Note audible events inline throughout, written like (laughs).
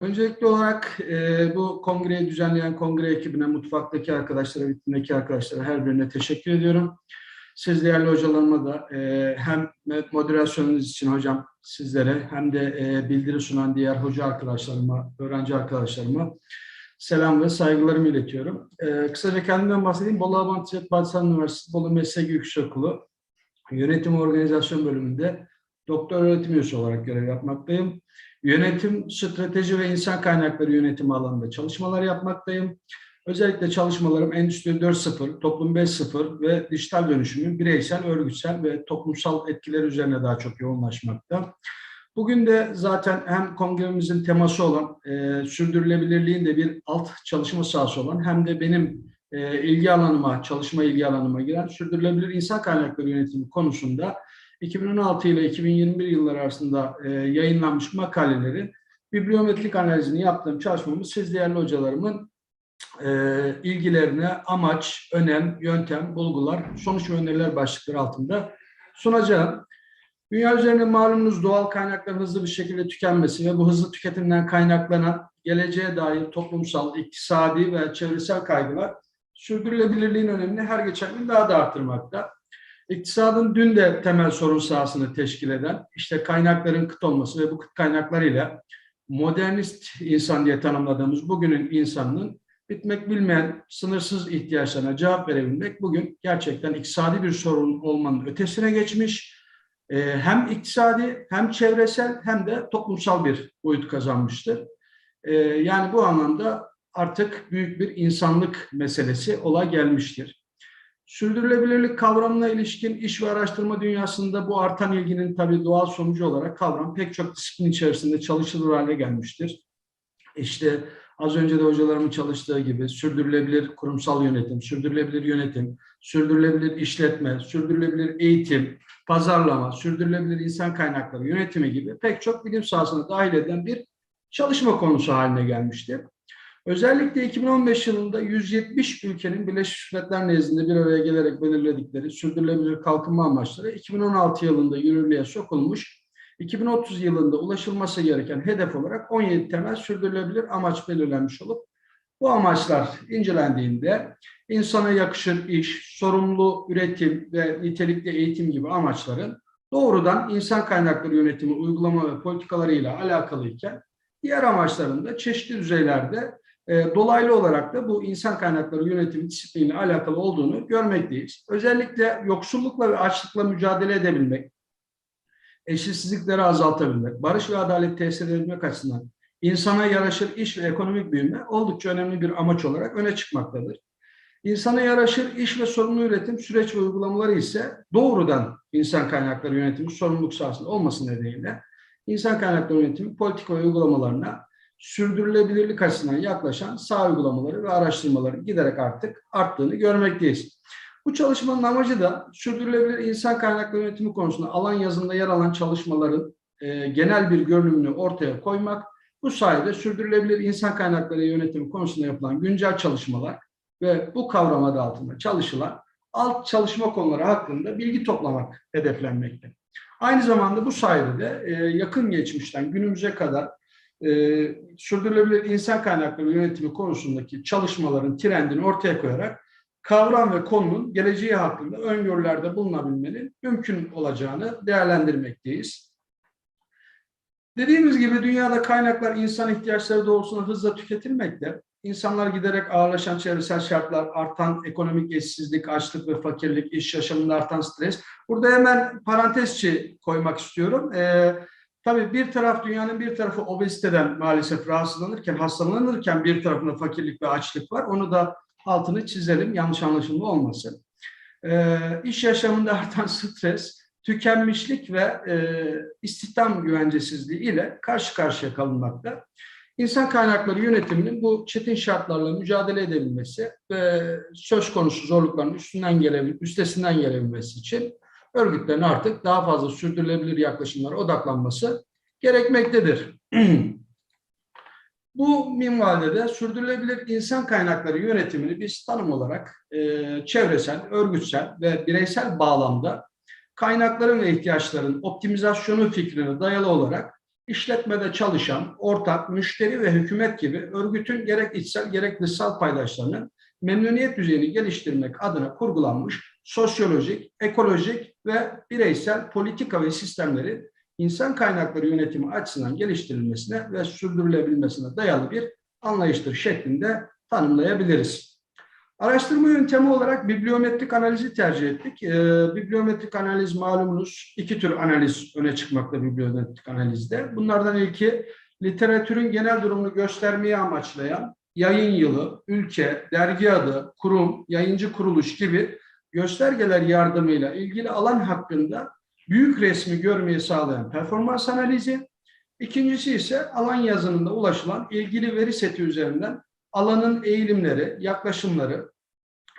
Öncelikli olarak e, bu kongreyi düzenleyen kongre ekibine, mutfaktaki arkadaşlara, vitrindeki arkadaşlara her birine teşekkür ediyorum. Siz değerli hocalarıma da e, hem moderasyonunuz için hocam sizlere hem de e, bildiri sunan diğer hoca arkadaşlarıma, öğrenci arkadaşlarıma selam ve saygılarımı iletiyorum. E, kısaca kendimden bahsedeyim. Bolu Abant Bahçesan Üniversitesi Bolu Meslek Yüksekokulu Yönetim Organizasyon Bölümünde doktor öğretim üyesi olarak görev yapmaktayım. Yönetim, strateji ve insan kaynakları yönetimi alanında çalışmalar yapmaktayım. Özellikle çalışmalarım Endüstri 4.0, Toplum 5.0 ve dijital dönüşümün bireysel, örgütsel ve toplumsal etkileri üzerine daha çok yoğunlaşmakta. Bugün de zaten hem kongremizin teması olan e, sürdürülebilirliğin de bir alt çalışma sahası olan hem de benim e, ilgi alanıma, çalışma ilgi alanıma giren sürdürülebilir insan kaynakları yönetimi konusunda 2016 ile 2021 yılları arasında e, yayınlanmış makaleleri bibliometrik analizini yaptığım çalışmamız siz değerli hocalarımın e, ilgilerine amaç, önem, yöntem, bulgular, sonuç ve öneriler başlıkları altında sunacağım. Dünya üzerinde malumunuz doğal kaynakların hızlı bir şekilde tükenmesi ve bu hızlı tüketimden kaynaklanan geleceğe dair toplumsal, iktisadi ve çevresel kaygılar sürdürülebilirliğin önemini her geçen gün daha da arttırmakta. İktisadın dün de temel sorun sahasını teşkil eden işte kaynakların kıt olması ve bu kıt kaynaklarıyla modernist insan diye tanımladığımız bugünün insanının bitmek bilmeyen sınırsız ihtiyaçlarına cevap verebilmek bugün gerçekten iktisadi bir sorun olmanın ötesine geçmiş. Ee, hem iktisadi hem çevresel hem de toplumsal bir boyut kazanmıştır. Ee, yani bu anlamda artık büyük bir insanlık meselesi ola gelmiştir. Sürdürülebilirlik kavramına ilişkin iş ve araştırma dünyasında bu artan ilginin tabii doğal sonucu olarak kavram pek çok disiplin içerisinde çalışılır hale gelmiştir. İşte az önce de hocalarımın çalıştığı gibi sürdürülebilir kurumsal yönetim, sürdürülebilir yönetim, sürdürülebilir işletme, sürdürülebilir eğitim, pazarlama, sürdürülebilir insan kaynakları yönetimi gibi pek çok bilim sahasına dahil eden bir çalışma konusu haline gelmiştir. Özellikle 2015 yılında 170 ülkenin Birleşmiş Milletler nezdinde bir araya gelerek belirledikleri sürdürülebilir kalkınma amaçları 2016 yılında yürürlüğe sokulmuş, 2030 yılında ulaşılması gereken hedef olarak 17 temel sürdürülebilir amaç belirlenmiş olup bu amaçlar incelendiğinde insana yakışır iş, sorumlu üretim ve nitelikli eğitim gibi amaçların doğrudan insan kaynakları yönetimi uygulama ve politikalarıyla alakalıyken diğer amaçların da çeşitli düzeylerde dolaylı olarak da bu insan kaynakları yönetimi disipliniyle alakalı olduğunu görmekteyiz. Özellikle yoksullukla ve açlıkla mücadele edebilmek, eşitsizlikleri azaltabilmek, barış ve adalet tesis edebilmek açısından insana yaraşır iş ve ekonomik büyüme oldukça önemli bir amaç olarak öne çıkmaktadır. İnsana yaraşır iş ve sorumlu üretim süreç ve uygulamaları ise doğrudan insan kaynakları yönetimi sorumluluk sahasında olması nedeniyle insan kaynakları yönetimi politika ve uygulamalarına sürdürülebilirlik açısından yaklaşan sağ uygulamaları ve araştırmaları giderek artık arttığını görmekteyiz. Bu çalışmanın amacı da sürdürülebilir insan kaynakları yönetimi konusunda alan yazında yer alan çalışmaların e, genel bir görünümünü ortaya koymak, bu sayede sürdürülebilir insan kaynakları yönetimi konusunda yapılan güncel çalışmalar ve bu kavram adı altında çalışılan alt çalışma konuları hakkında bilgi toplamak hedeflenmekte. Aynı zamanda bu sayede de e, yakın geçmişten günümüze kadar e, sürdürülebilir insan kaynakları yönetimi konusundaki çalışmaların trendini ortaya koyarak kavram ve konunun geleceği hakkında öngörülerde bulunabilmenin mümkün olacağını değerlendirmekteyiz. Dediğimiz gibi dünyada kaynaklar insan ihtiyaçları doğrultusunda hızla tüketilmekte. İnsanlar giderek ağırlaşan çevresel şartlar, artan ekonomik eşsizlik, açlık ve fakirlik, iş yaşamında artan stres. Burada hemen parantezçi koymak istiyorum. Ee, tabii bir taraf dünyanın bir tarafı obeziteden maalesef rahatsızlanırken, hastalanırken bir tarafında fakirlik ve açlık var. Onu da altını çizelim, yanlış anlaşılma olmasın. Ee, iş yaşamında (laughs) artan stres, tükenmişlik ve e, istihdam güvencesizliği ile karşı karşıya kalınmakta. İnsan kaynakları yönetiminin bu çetin şartlarla mücadele edebilmesi ve söz konusu zorlukların üstünden gelebil üstesinden gelebilmesi için örgütlerin artık daha fazla sürdürülebilir yaklaşımlara odaklanması gerekmektedir. (clears throat) bu minvalde de sürdürülebilir insan kaynakları yönetimini biz tanım olarak e, çevresel, örgütsel ve bireysel bağlamda kaynakların ve ihtiyaçların optimizasyonu fikrine dayalı olarak işletmede çalışan, ortak, müşteri ve hükümet gibi örgütün gerek içsel gerek dışsal paydaşlarının memnuniyet düzeyini geliştirmek adına kurgulanmış sosyolojik, ekolojik ve bireysel politika ve sistemleri insan kaynakları yönetimi açısından geliştirilmesine ve sürdürülebilmesine dayalı bir anlayıştır şeklinde tanımlayabiliriz. Araştırma yöntemi olarak bibliometrik analizi tercih ettik. E, bibliometrik analiz malumunuz iki tür analiz öne çıkmakta bibliometrik analizde. Bunlardan ilki literatürün genel durumunu göstermeyi amaçlayan yayın yılı, ülke, dergi adı, kurum, yayıncı kuruluş gibi göstergeler yardımıyla ilgili alan hakkında büyük resmi görmeyi sağlayan performans analizi. İkincisi ise alan yazınında ulaşılan ilgili veri seti üzerinden alanın eğilimleri, yaklaşımları,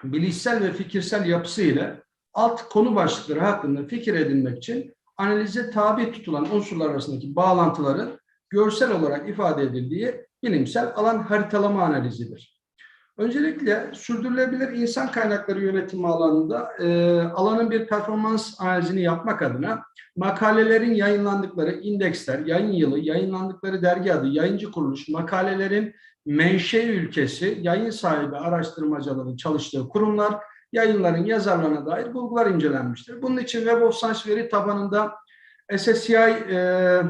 bilişsel ve fikirsel yapısı ile alt konu başlıkları hakkında fikir edinmek için analize tabi tutulan unsurlar arasındaki bağlantıların görsel olarak ifade edildiği bilimsel alan haritalama analizidir. Öncelikle sürdürülebilir insan kaynakları yönetimi alanında e, alanın bir performans analizini yapmak adına makalelerin yayınlandıkları indeksler, yayın yılı, yayınlandıkları dergi adı, yayıncı kuruluş, makalelerin menşe ülkesi, yayın sahibi araştırmacıların çalıştığı kurumlar, yayınların yazarlarına dair bulgular incelenmiştir. Bunun için Web of Science veri tabanında SSCI e,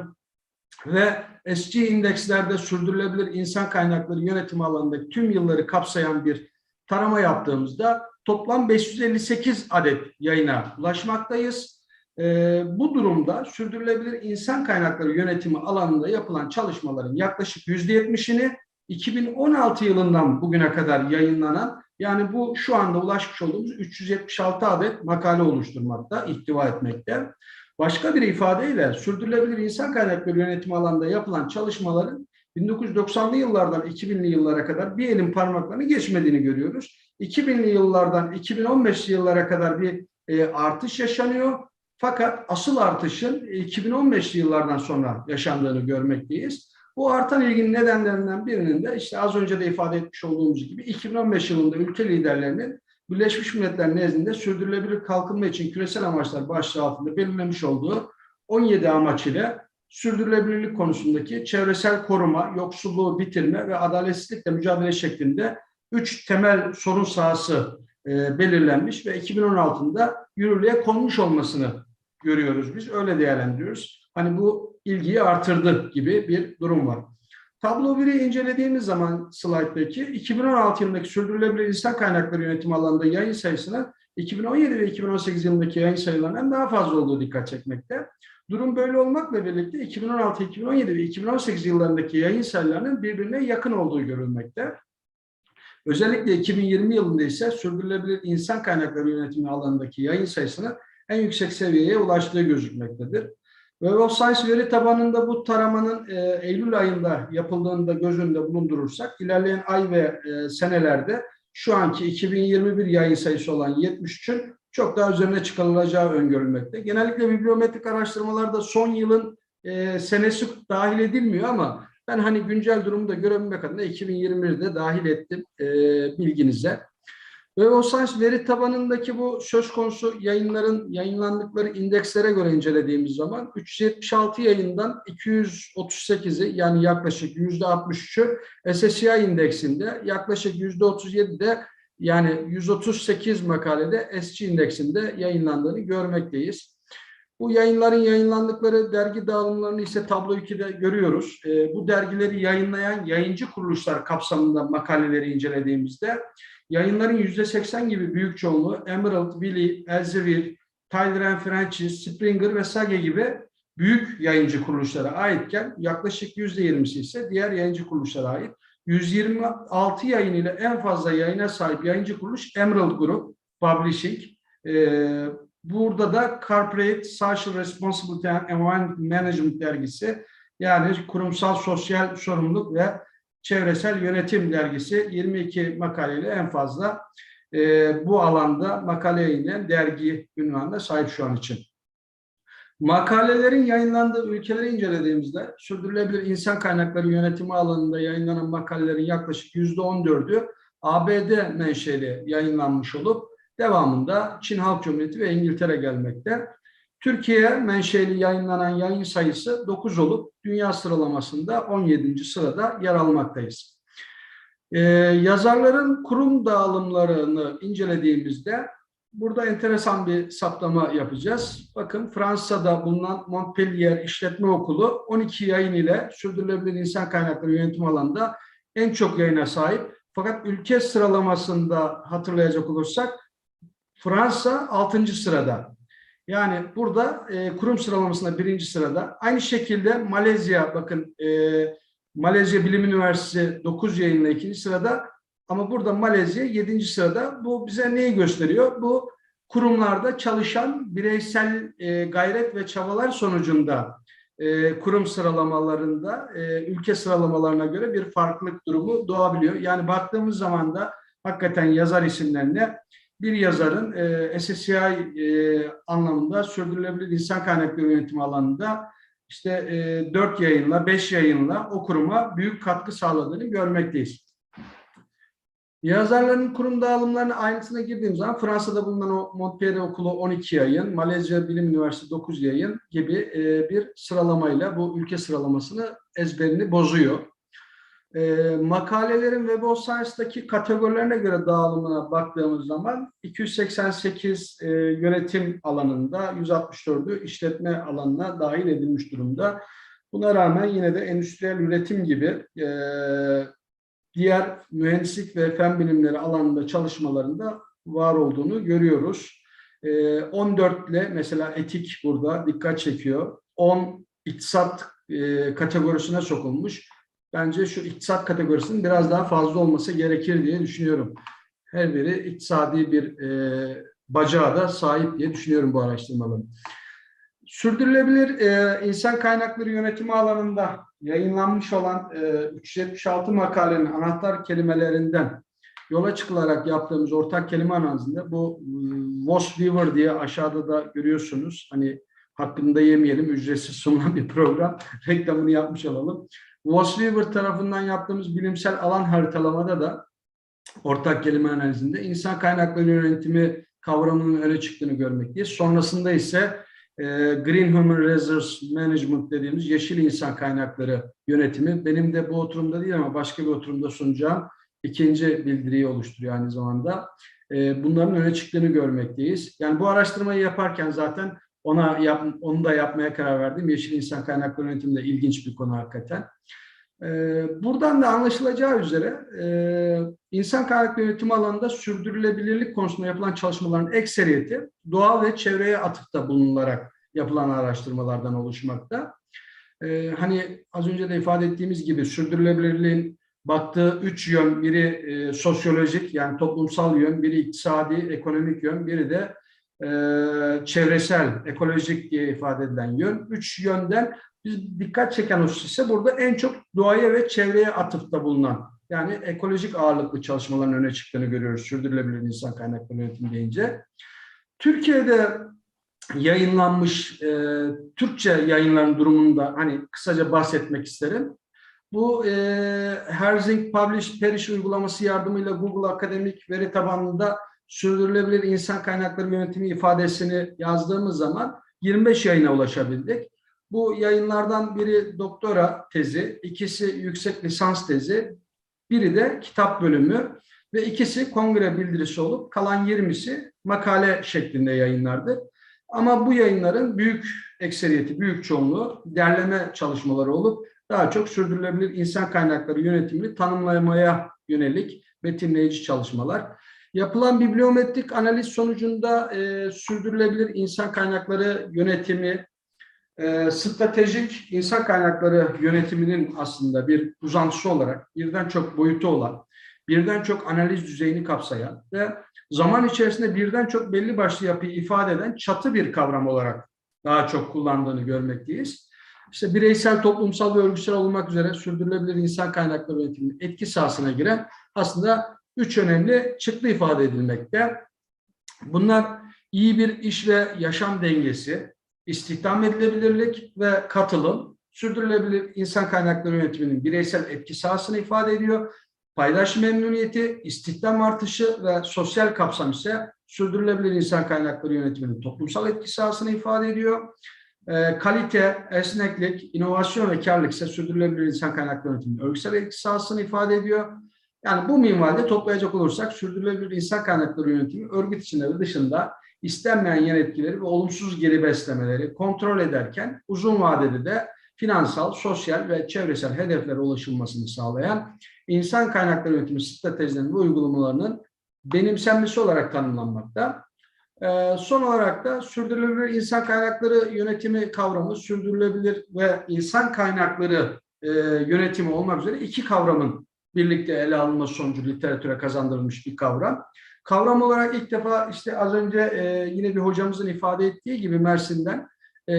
ve SG indekslerde sürdürülebilir insan kaynakları yönetimi alanındaki tüm yılları kapsayan bir tarama yaptığımızda toplam 558 adet yayına ulaşmaktayız. Ee, bu durumda sürdürülebilir insan kaynakları yönetimi alanında yapılan çalışmaların yaklaşık %70'ini 2016 yılından bugüne kadar yayınlanan yani bu şu anda ulaşmış olduğumuz 376 adet makale oluşturmakta, ihtiva etmekte. Başka bir ifadeyle sürdürülebilir insan kaynakları yönetimi alanında yapılan çalışmaların 1990'lı yıllardan 2000'li yıllara kadar bir elin parmaklarını geçmediğini görüyoruz. 2000'li yıllardan 2015'li yıllara kadar bir e, artış yaşanıyor. Fakat asıl artışın 2015'li yıllardan sonra yaşandığını görmekteyiz. Bu artan ilginin nedenlerinden birinin de işte az önce de ifade etmiş olduğumuz gibi 2015 yılında ülke liderlerinin Birleşmiş Milletler nezdinde sürdürülebilir kalkınma için küresel amaçlar başlığı altında belirlemiş olduğu 17 amaç ile sürdürülebilirlik konusundaki çevresel koruma, yoksulluğu bitirme ve adaletsizlikle mücadele şeklinde üç temel sorun sahası e, belirlenmiş ve 2016'da yürürlüğe konmuş olmasını görüyoruz biz. Öyle değerlendiriyoruz. Hani bu ilgiyi artırdı gibi bir durum var. Tablo 1'i incelediğimiz zaman slayttaki 2016 yılındaki sürdürülebilir insan kaynakları yönetimi alanında yayın sayısına 2017 ve 2018 yılındaki yayın sayılarından daha fazla olduğu dikkat çekmekte. Durum böyle olmakla birlikte 2016, 2017 ve 2018 yıllarındaki yayın sayılarının birbirine yakın olduğu görülmekte. Özellikle 2020 yılında ise sürdürülebilir insan kaynakları yönetimi alanındaki yayın sayısının en yüksek seviyeye ulaştığı gözükmektedir. Web of Science veri tabanında bu taramanın e, Eylül ayında yapıldığını da göz önünde bulundurursak ilerleyen ay ve e, senelerde şu anki 2021 yayın sayısı olan 73'ün çok daha üzerine çıkarılacağı öngörülmekte. Genellikle bibliometrik araştırmalarda son yılın e, senesi dahil edilmiyor ama ben hani güncel durumu da görebilmek adına 2021'de dahil ettim e, bilginize. Ve o Science veri tabanındaki bu söz konusu yayınların yayınlandıkları indekslere göre incelediğimiz zaman 376 yayından 238'i yani yaklaşık %63'ü SSCI indeksinde yaklaşık %37'de yani 138 makalede SC indeksinde yayınlandığını görmekteyiz. Bu yayınların yayınlandıkları dergi dağılımlarını ise tablo 2'de görüyoruz. E, bu dergileri yayınlayan yayıncı kuruluşlar kapsamında makaleleri incelediğimizde Yayınların yüzde seksen gibi büyük çoğunluğu Emerald, Wiley, Elsevier, Tyler and Francis, Springer ve Sage gibi büyük yayıncı kuruluşlara aitken yaklaşık yüzde yirmisi ise diğer yayıncı kuruluşlara ait. 126 yayın ile en fazla yayına sahip yayıncı kuruluş Emerald Group Publishing. Ee, burada da Corporate Social Responsibility and Management dergisi yani kurumsal sosyal sorumluluk ve Çevresel Yönetim Dergisi 22 makaleyle en fazla e, bu alanda makale yayınlayan dergi ünvanına sahip şu an için. Makalelerin yayınlandığı ülkeleri incelediğimizde sürdürülebilir insan kaynakları yönetimi alanında yayınlanan makalelerin yaklaşık yüzde 14'ü ABD menşeli yayınlanmış olup devamında Çin Halk Cumhuriyeti ve İngiltere gelmekte. Türkiye menşeli yayınlanan yayın sayısı 9 olup dünya sıralamasında 17. sırada yer almaktayız. Ee, yazarların kurum dağılımlarını incelediğimizde burada enteresan bir saptama yapacağız. Bakın Fransa'da bulunan Montpellier İşletme Okulu 12 yayın ile sürdürülebilir insan kaynakları yönetim alanında en çok yayına sahip. Fakat ülke sıralamasında hatırlayacak olursak Fransa 6. sırada. Yani burada e, kurum sıralamasında birinci sırada. Aynı şekilde Malezya bakın e, Malezya Bilim Üniversitesi 9 yayınla ikinci sırada ama burada Malezya 7. sırada. Bu bize neyi gösteriyor? Bu kurumlarda çalışan bireysel e, gayret ve çabalar sonucunda e, kurum sıralamalarında e, ülke sıralamalarına göre bir farklılık durumu doğabiliyor. Yani baktığımız zaman da hakikaten yazar isimlerine bir yazarın e, SSCI e, anlamında sürdürülebilir insan kaynakları yönetimi alanında işte e, 4 yayınla, 5 yayınla o kuruma büyük katkı sağladığını görmekteyiz. Yazarların kurum dağılımlarının ayrıntısına girdiğim zaman Fransa'da bulunan Montpellier Okulu 12 yayın, Malezya Bilim Üniversitesi 9 yayın gibi e, bir sıralamayla bu ülke sıralamasını ezberini bozuyor. E, makalelerin Web of Science'daki kategorilerine göre dağılımına baktığımız zaman 288 e, yönetim alanında 164'ü işletme alanına dahil edilmiş durumda. Buna rağmen yine de endüstriyel üretim gibi e, diğer mühendislik ve fen bilimleri alanında çalışmalarında var olduğunu görüyoruz. E, 14 ile mesela etik burada dikkat çekiyor. 10 iktisat e, kategorisine sokulmuş bence şu iktisat kategorisinin biraz daha fazla olması gerekir diye düşünüyorum. Her biri iktisadi bir e, bacağı da sahip diye düşünüyorum bu araştırmaların. Sürdürülebilir e, insan kaynakları yönetimi alanında yayınlanmış olan e, 376 makalenin anahtar kelimelerinden yola çıkılarak yaptığımız ortak kelime analizinde bu Voss Weaver diye aşağıda da görüyorsunuz. Hani hakkında yemeyelim ücretsiz sunulan bir program. (laughs) Reklamını yapmış olalım. Weaver tarafından yaptığımız bilimsel alan haritalamada da ortak kelime analizinde insan kaynakları yönetimi kavramının öne çıktığını görmekteyiz. Sonrasında ise e, Green Human Resource Management dediğimiz yeşil insan kaynakları yönetimi benim de bu oturumda değil ama başka bir oturumda sunacağım ikinci bildiriyi oluşturuyor aynı zamanda. E, bunların öne çıktığını görmekteyiz. Yani bu araştırmayı yaparken zaten ona yap, onu da yapmaya karar verdim. Yeşil insan kaynakları yönetimi de ilginç bir konu hakikaten. Ee, buradan da anlaşılacağı üzere e, insan kaynakları yönetimi alanında sürdürülebilirlik konusunda yapılan çalışmaların ekseriyeti doğa ve çevreye atıfta bulunularak yapılan araştırmalardan oluşmakta. Ee, hani az önce de ifade ettiğimiz gibi sürdürülebilirliğin baktığı üç yön, biri e, sosyolojik yani toplumsal yön, biri iktisadi, ekonomik yön, biri de e, çevresel, ekolojik diye ifade edilen yön. Üç yönden biz dikkat çeken husus ise burada en çok doğaya ve çevreye atıfta bulunan yani ekolojik ağırlıklı çalışmaların öne çıktığını görüyoruz sürdürülebilir insan kaynakları yönetimi deyince. Türkiye'de yayınlanmış e, Türkçe yayınların durumunda hani kısaca bahsetmek isterim. Bu e, Herzing Publish Perish uygulaması yardımıyla Google akademik veri tabanında sürdürülebilir insan kaynakları yönetimi ifadesini yazdığımız zaman 25 yayına ulaşabildik. Bu yayınlardan biri doktora tezi, ikisi yüksek lisans tezi, biri de kitap bölümü ve ikisi kongre bildirisi olup kalan 20'si makale şeklinde yayınlardır. Ama bu yayınların büyük ekseriyeti, büyük çoğunluğu derleme çalışmaları olup daha çok sürdürülebilir insan kaynakları yönetimini tanımlamaya yönelik betimleyici çalışmalar. Yapılan bibliometrik analiz sonucunda e, sürdürülebilir insan kaynakları yönetimi, e, stratejik insan kaynakları yönetiminin aslında bir uzantısı olarak birden çok boyutu olan, birden çok analiz düzeyini kapsayan ve zaman içerisinde birden çok belli başlı yapıyı ifade eden çatı bir kavram olarak daha çok kullandığını görmekteyiz. İşte bireysel, toplumsal ve örgütsel olmak üzere sürdürülebilir insan kaynakları yönetiminin etki sahasına giren aslında üç önemli çıktı ifade edilmekte. Bunlar iyi bir iş ve yaşam dengesi, istihdam edilebilirlik ve katılım, sürdürülebilir insan kaynakları yönetiminin bireysel etki sahasını ifade ediyor. Paydaş memnuniyeti, istihdam artışı ve sosyal kapsam ise sürdürülebilir insan kaynakları yönetiminin toplumsal etki sahasını ifade ediyor. E, kalite, esneklik, inovasyon ve karlılık ise sürdürülebilir insan kaynakları yönetiminin örgütsel etki sahasını ifade ediyor. Yani bu minvalde toplayacak olursak sürdürülebilir insan kaynakları yönetimi örgüt içinde ve dışında istenmeyen yan etkileri ve olumsuz geri beslemeleri kontrol ederken uzun vadede de finansal, sosyal ve çevresel hedeflere ulaşılmasını sağlayan insan kaynakları yönetimi stratejilerinin ve uygulamalarının benimsenmesi olarak tanımlanmakta. Ee, son olarak da sürdürülebilir insan kaynakları yönetimi kavramı, sürdürülebilir ve insan kaynakları e, yönetimi olmak üzere iki kavramın birlikte ele alınması sonucu literatüre kazandırılmış bir kavram. Kavram olarak ilk defa işte az önce e, yine bir hocamızın ifade ettiği gibi Mersin'den e,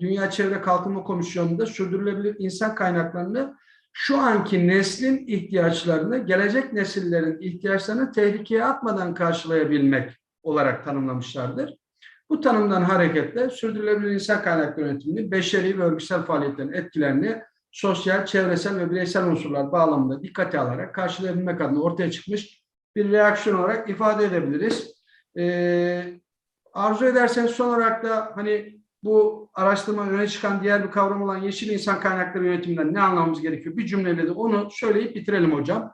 Dünya Çevre Kalkınma Komisyonu'nda sürdürülebilir insan kaynaklarını şu anki neslin ihtiyaçlarını, gelecek nesillerin ihtiyaçlarını tehlikeye atmadan karşılayabilmek olarak tanımlamışlardır. Bu tanımdan hareketle sürdürülebilir insan kaynakları yönetimini, beşeri ve örgütsel faaliyetlerin etkilerini sosyal, çevresel ve bireysel unsurlar bağlamında dikkate alarak karşılayabilmek adına ortaya çıkmış bir reaksiyon olarak ifade edebiliriz. Ee, arzu ederseniz son olarak da hani bu araştırma öne çıkan diğer bir kavram olan yeşil insan kaynakları yönetiminden ne anlamamız gerekiyor? Bir cümleyle de onu söyleyip bitirelim hocam.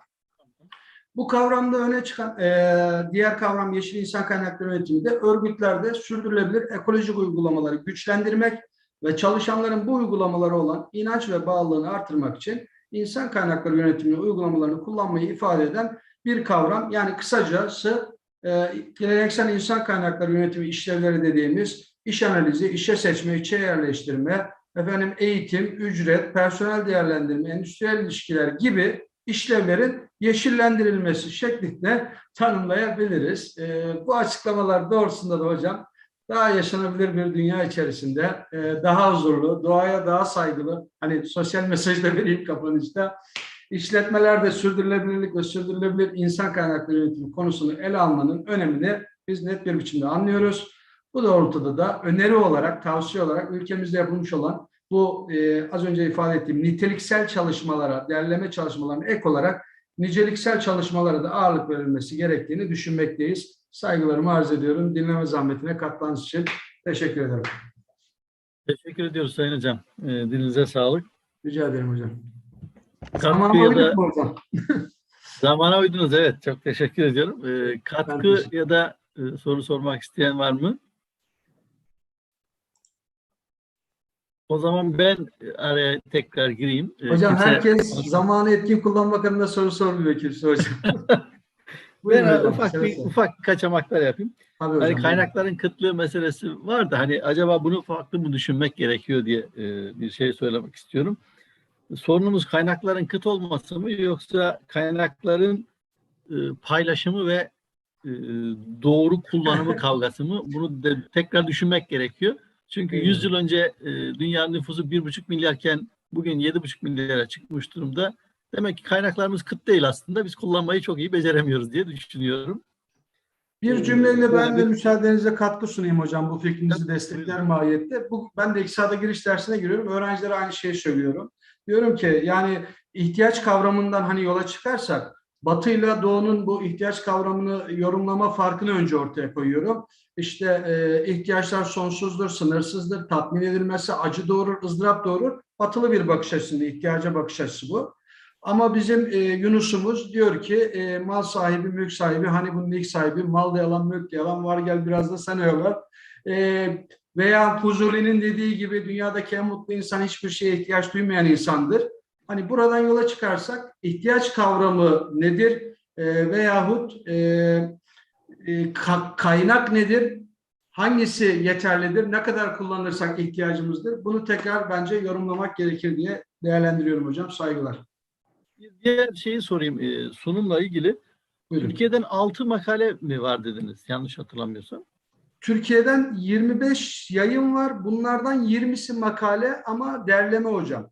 Bu kavramda öne çıkan e, diğer kavram yeşil insan kaynakları yönetimi de örgütlerde sürdürülebilir ekolojik uygulamaları güçlendirmek ve çalışanların bu uygulamalara olan inanç ve bağlılığını artırmak için insan kaynakları yönetimini uygulamalarını kullanmayı ifade eden bir kavram. Yani kısacası e, geleneksel insan kaynakları yönetimi işlevleri dediğimiz iş analizi, işe seçme, işe yerleştirme, efendim eğitim, ücret, personel değerlendirme, endüstriyel ilişkiler gibi işlevlerin yeşillendirilmesi şeklinde tanımlayabiliriz. E, bu açıklamalar doğrusunda da hocam daha yaşanabilir bir dünya içerisinde e, daha huzurlu, doğaya daha saygılı, hani sosyal mesaj da vereyim kapanışta, işletmelerde sürdürülebilirlik ve sürdürülebilir insan kaynakları yönetimi konusunu ele almanın önemini biz net bir biçimde anlıyoruz. Bu doğrultuda da öneri olarak, tavsiye olarak ülkemizde yapılmış olan bu e, az önce ifade ettiğim niteliksel çalışmalara, derleme çalışmalarına ek olarak niceliksel çalışmalara da ağırlık verilmesi gerektiğini düşünmekteyiz. Saygılarımı arz ediyorum. Dinleme zahmetine katkılarınız için teşekkür ederim. Teşekkür ediyoruz Sayın Hocam. E, dilinize sağlık. Rica ederim hocam. Katkı ya da (laughs) zamana uydunuz evet. Çok teşekkür ediyorum. E, katkı ya da e, soru sormak isteyen var mı? O zaman ben araya tekrar gireyim. E, Hocam kimse- herkes zamanı etkin kullanmak adına soru sormuyor kimse hocam. (laughs) Buyurun ben hocam, ufak bir ufak kaçamaklar yapayım. Tabii Hani hocam, kaynakların kıtlığı meselesi var da hani acaba bunu farklı mı düşünmek gerekiyor diye e, bir şey söylemek istiyorum. Sorunumuz kaynakların kıt olması mı yoksa kaynakların e, paylaşımı ve e, doğru kullanımı (laughs) kavgası mı? Bunu da tekrar düşünmek gerekiyor. Çünkü Evet. 100 yıl önce e, dünya nüfusu 1,5 milyarken bugün 7,5 milyara çıkmış durumda. Demek ki kaynaklarımız kıt değil aslında. Biz kullanmayı çok iyi beceremiyoruz diye düşünüyorum. Bir cümleyle ben de müsaadenizle katkı sunayım hocam bu fikrinizi destekler mahiyette. Bu, ben de iktisada giriş dersine giriyorum. Öğrencilere aynı şeyi söylüyorum. Diyorum ki yani ihtiyaç kavramından hani yola çıkarsak Batı'yla Doğu'nun bu ihtiyaç kavramını yorumlama farkını önce ortaya koyuyorum. İşte e, ihtiyaçlar sonsuzdur, sınırsızdır, tatmin edilmezse acı doğurur, ızdırap doğurur. Batılı bir bakış açısında ihtiyaca bakış açısı bu. Ama bizim e, Yunus'umuz diyor ki e, mal sahibi, mülk sahibi, hani bunun ilk sahibi, mal da yalan, mülk de yalan, var gel biraz da sen öyle. E, veya Fuzuli'nin dediği gibi dünyadaki en mutlu insan hiçbir şeye ihtiyaç duymayan insandır. Hani buradan yola çıkarsak ihtiyaç kavramı nedir e, veyahut e, e, ka- kaynak nedir? Hangisi yeterlidir? Ne kadar kullanırsak ihtiyacımızdır? Bunu tekrar bence yorumlamak gerekir diye değerlendiriyorum hocam. Saygılar. Bir diğer şeyi sorayım e, sunumla ilgili. Buyurun. Türkiye'den 6 makale mi var dediniz? Yanlış hatırlamıyorsam. Türkiye'den 25 yayın var. Bunlardan 20'si makale ama derleme hocam.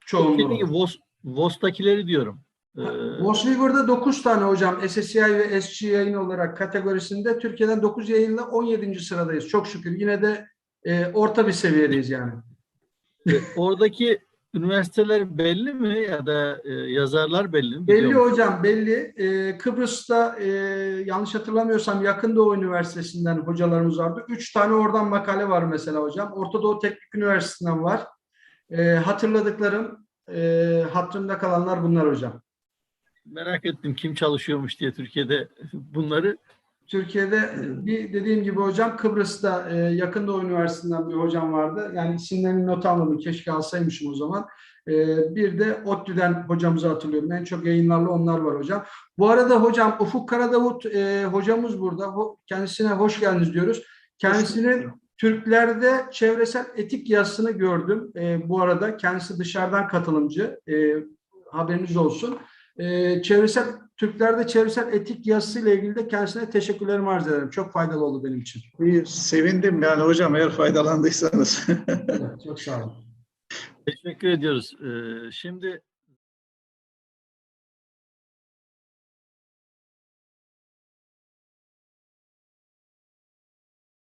Çoğunluğu. VOS, VOS'takileri diyorum. Ee, Mosliver'da 9 tane hocam SSCI ve SG yayın olarak kategorisinde Türkiye'den 9 yayınla 17. sıradayız. Çok şükür. Yine de e, orta bir seviyedeyiz yani. oradaki üniversiteler belli mi ya da e, yazarlar belli mi? Belli hocam belli. Ee, Kıbrıs'ta e, yanlış hatırlamıyorsam Yakın Doğu Üniversitesi'nden hocalarımız vardı. Üç tane oradan makale var mesela hocam. Orta Doğu Teknik Üniversitesi'nden var. Ee, hatırladıklarım, e, hatırımda kalanlar bunlar hocam. Merak ettim kim çalışıyormuş diye Türkiye'de bunları. Türkiye'de bir dediğim gibi hocam Kıbrıs'ta e, Yakın Doğu Üniversitesi'nden bir hocam vardı. Yani isimlerini not almadım. Keşke alsaymışım o zaman. E, bir de ODTÜ'den hocamızı hatırlıyorum. En çok yayınlarlı onlar var hocam. Bu arada hocam Ufuk Karadavut e, hocamız burada. Ho- Kendisine hoş geldiniz diyoruz. Kendisinin Türklerde çevresel etik yazısını gördüm. E, bu arada kendisi dışarıdan katılımcı. E, haberiniz olsun. E, çevresel Türklerde çevresel etik yazısıyla ilgili de kendisine teşekkürlerimi arz ederim. Çok faydalı oldu benim için. İyi, sevindim yani hocam eğer faydalandıysanız. Evet, çok sağ olun. Teşekkür ediyoruz. Ee, şimdi